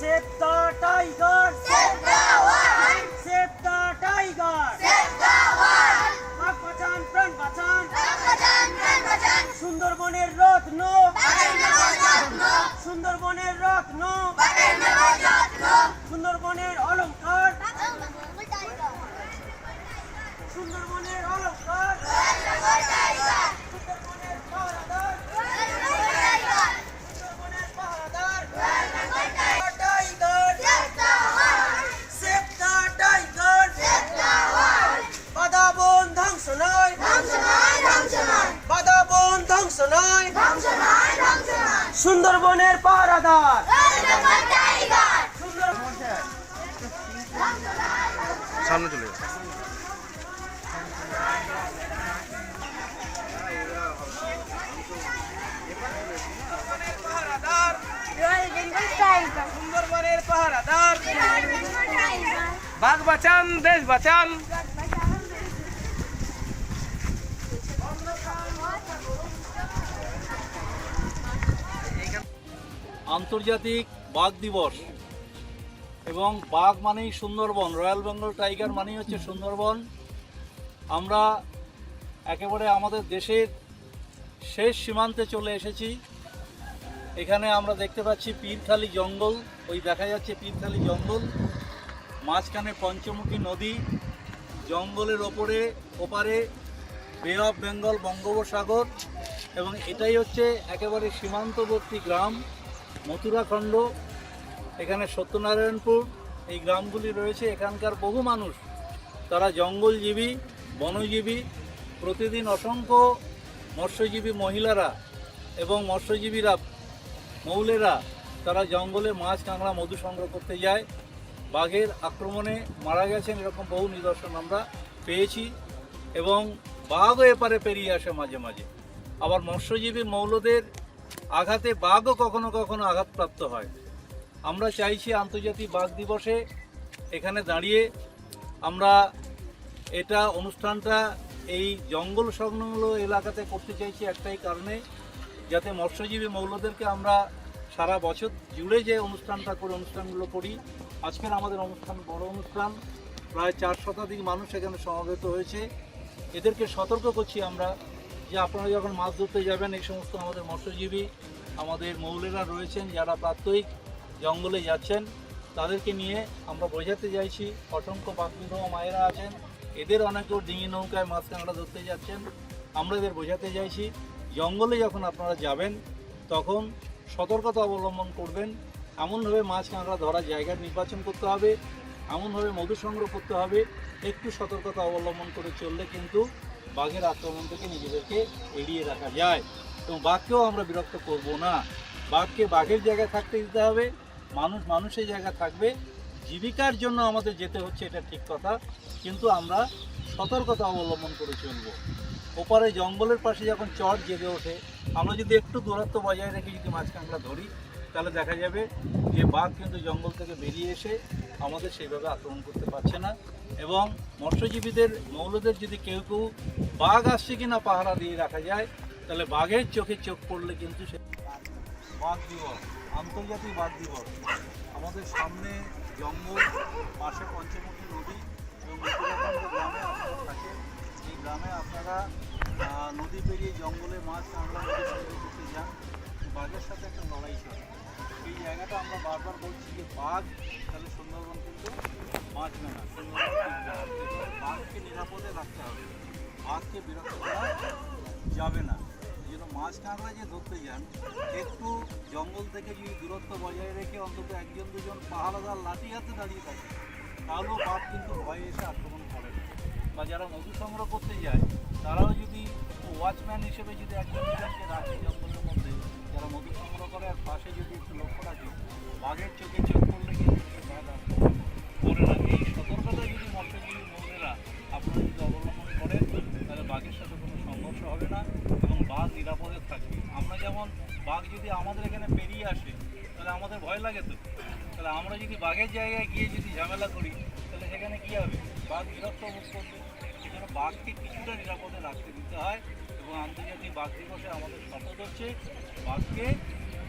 Save the tiger! Save the world! Save the tiger! Save the world! বাঘ বাঁচান প্রাণ বাঁচান সুন্দরবনের রত্ন সুন্দরবনের রত্ন সুন্দরবনের টাইগার সুন্দরবনের নয় সুন্দরবনের পাহারাদার। সামনে চলে সুন্দরবনের পাহারাদার। বাঘ বাঁচান দেশ বাঁচান। আন্তর্জাতিক বাঘ দিবস। এবং বাঘ মানেই সুন্দরবন, রয়্যাল বেঙ্গল টাইগার মানেই হচ্ছে সুন্দরবন। আমরা একেবারে আমাদের দেশের শেষ সীমান্তে চলে এসেছি। এখানে আমরা দেখতে পাচ্ছি পীরখালি জঙ্গল, ওই দেখা যাচ্ছে পীরখালি জঙ্গল। মাঝখানে পঞ্চমুখী নদী, জঙ্গলের ওপরে, ওপারে বে অফ বেঙ্গল বঙ্গোপসাগর। এবং এটাই হচ্ছে একেবারে সীমান্তবর্তী গ্রাম। মথুরাখণ্ড এখানে সত্যনারায়ণপুর, এই গ্রামগুলি রয়েছে। এখানকার বহু মানুষ, তারা জঙ্গলজীবী, বনজীবী, প্রতিদিন অসংখ্য মৎস্যজীবী মহিলারা এবং মৎস্যজীবীরা, মৌলেরা, তারা জঙ্গলে মাছ, কাঁকড়া, মধু সংগ্রহ করতে যায়। বাঘের আক্রমণে মারা গেছেন এরকম বহু নিদর্শন আমরা পেয়েছি এবং বাঘও এপারে পেরিয়ে আসে মাঝে মাঝে। আবার মৎস্যজীবী মৌলদের আঘাতে বাঘও কখনো কখনো আঘাতপ্রাপ্ত হয়। আমরা চাইছি আন্তর্জাতিক বাঘ দিবসে এখানে দাঁড়িয়ে আমরা এটা অনুষ্ঠানটা এই জঙ্গল সংলগ্ন এলাকাতে করতে চাইছি একটাই কারণে, যাতে মৎস্যজীবী মৌলদেরকে আমরা সারা বছর জুড়ে যে অনুষ্ঠানটা করে, অনুষ্ঠানগুলো করি। আজকের আমাদের অনুষ্ঠান বড় অনুষ্ঠান, প্রায় চার শতাধিক মানুষ এখানে সমাবেত হয়েছে। এদেরকে সতর্ক করছি আমরা। যে আপনারা যখন মাছ ধরতে যাবেন, এই সমস্ত আমাদের মৎস্যজীবী, আমাদের মৌলেরা রয়েছেন, যারা প্রাত্যহিক জঙ্গলে যাচ্ছেন, তাদেরকে নিয়ে আমরা বোঝাতে চাইছি, অসংখ্য বাকবিধ মায়েরা আছেন, এদের অনেকেও ডিঙি নৌকায় মাছ কাঁকড়া ধরতে যাচ্ছেন। আমরা এদের বোঝাতে চাইছি, জঙ্গলে যখন আপনারা যাবেন, তখন সতর্কতা অবলম্বন করবেন। এমনভাবে মাছ কাঁকড়া ধরার জায়গা নির্বাচন করতে হবে, এমনভাবে মধু সংগ্রহ করতে হবে, একটু সতর্কতা অবলম্বন করে চললে কিন্তু বাঘের আক্রমণ থেকে নিজেদেরকে এড়িয়ে রাখা যায়। এবং বাঘকেও আমরা বিরক্ত করব না। বাঘকে বাঘের জায়গায় থাকতে দিতে হবে। মানুষ মানুষের জায়গায় থাকবে। জীবিকার জন্য আমাদের যেতে হচ্ছে, এটা ঠিক কথা। কিন্তু আমরা সতর্কতা অবলম্বন করে চলব। ওপারে জঙ্গলের পাশে যখন চট জেগে ওঠে, আমরা যদি একটু দূরত্ব বজায় রেখে যদি মাছ কাঁকড়া ধরি তাহলে দেখা যাবে যে বাঘ কিন্তু জঙ্গল থেকে বেরিয়ে এসে আমাদের সেইভাবে আক্রমণ করতে পারছে না। এবং মৎস্যজীবীদের, মৌলদের যদি কেউ কেউ বাঘ আসছে কিনা পাহারা দিয়ে রাখা যায়, তাহলে বাঘের চোখে চোখ পড়লে কিন্তু সে বাঘ দিবস, আন্তর্জাতিক বাঘ দিবস। আমাদের সামনে জঙ্গল, পাশে পঞ্চমুখী নদী এবং গ্রামে থাকেন এই গ্রামে আপনারা নদী পেরিয়ে জঙ্গলে মাছ করতে যান। বাঘের সাথে একটা লড়াই চলে। জায়গাটা আমরা বারবার বলছি যে বাঘ, তাহলে সুন্দরবন কিন্তু বাঁচবে না। বাঘকে নিরাপদে রাখতে হবে। বাঘকে বিরক্ত করা যাবে না। এই মাছ কাঁকড়া যে ধরতে যান, একটু জঙ্গল থেকে যদি দূরত্ব বজায় রেখে অন্তত একজন, দুজন পাহারাদার লাঠি হাতে দাঁড়িয়ে থাকে, তাহলেও বাঘ কিন্তু ভয়ে এসে আক্রমণ করে না। বা যারা মধু সংগ্রহ করতে যায়, তারাও যদি ওয়াচম্যান হিসেবে যদি একজন দুজনকে রাখে জঙ্গলের মধ্যে, যারা মধু সংগ্রহ করে, আর পাশে যদি একটু লক্ষ্য রাখে বাঘের চোখে চোখ করলে কিন্তু করে না, এই সতর্কতা যদি মৎস্যজীবী মৌলেরা আপনারা যদি অবলম্বন করেন, তাহলে বাঘের সাথে কোনো সংঘর্ষ হবে না এবং বাঘ নিরাপদে থাকবে। আমরা যেমন বাঘ যদি আমাদের এখানে পেরিয়ে আসে, তাহলে আমাদের ভয় লাগে তো। তাহলে আমরা যদি বাঘের জায়গায় গিয়ে যদি ঝামেলা করি, তাহলে সেখানে কী হবে? বাঘ বিরক্ত বোধ করবে। সেখানে বাঘকে কিছুটা নিরাপদে রাখতে দিতে হয় এবং আন্তর্জাতিক বাঘ দিবসে আমাদের শপথ হচ্ছে, বাঘকে